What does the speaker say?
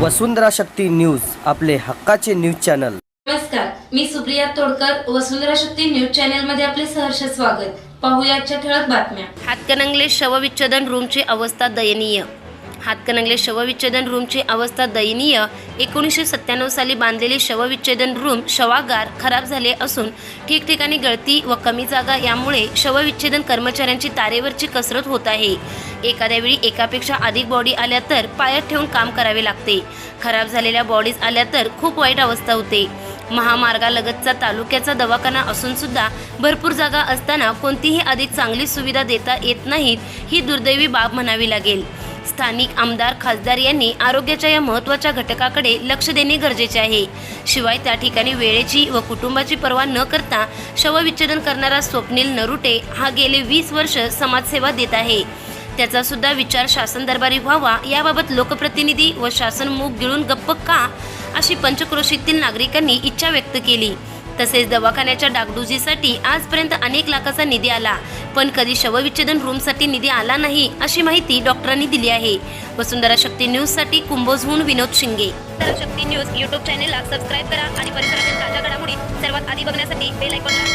वसुंधरा Shakti news आपले हक्काचे news channel. नमस्कार मी सुप्रिया तोडकर वसुंधरा शक्ती न्यूज चॅनलमध्ये आपले सहर्ष स्वागत. पाहुयाच्या ठळक बातम्या. हातकणंगले शवविच्छेदन रूमची अवस्था दयनीय. हातकणंगले शवविच्छेदन रूमची अवस्था दयनीय. एकोणीसशे सत्त्याण्णव साली बांधलेले शवविच्छेदन रूम शवागार खराब झाले असून ठिकठिकाणी गळती व कमी जागा यामुळे शवविच्छेदन कर्मचाऱ्यांची तारेवरची कसरत होत आहे. एखाद्या वेळी एकापेक्षा अधिक बॉडी आल्या तर पायात ठेवून काम करावे लागते. खराब झालेल्या बॉडीज आल्या तर खूप वाईट अवस्था होते. महामार्गालगतचा तालुक्याचा दवाखाना असून सुद्धा भरपूर जागा असताना कोणतीही अधिक चांगली सुविधा देता येत नाहीत ही दुर्दैवी बाब म्हणावी लागेल. स्थानिक आमदार खासदार यांनी आरोग्याच्या या महत्त्वाच्या घटकाकडे लक्ष देणे गरजेचे आहे. शिवाय त्या ठिकाणी वेळेची व कुटुंबाची पर्वा न करता शवविच्छेदन करणारा स्वप्नील नरुटे हा गेले वीस वर्ष समाजसेवा देत आहे. त्याचा सुद्धा विचार शासन दरबारी व्हावा याबाबत लोकप्रतिनिधी व शासन मूग गिळून गप्प का अशी पंचक्रोशीतील नागरिकांनी इच्छा व्यक्त केली. तसेच दवाखान्याच्या डागडुजीसाठी आजपर्यंत अनेक लाखाचा निधी आला. पण कधी शवविच्छेदन रूमसाठी निधी आला नाही अशी माहिती डॉक्टरांनी दिली आहे. वसुंधरा शक्ती न्यूजसाठी कुंभोजहून विनोद शिंगे. शक्ती न्यूज यूट्यूब चॅनेलला सबस्क्राईब करा आणि परिसरातील ताज्या घडामोडी सर्वात आधी बघण्यासाठी बेल आयकॉनला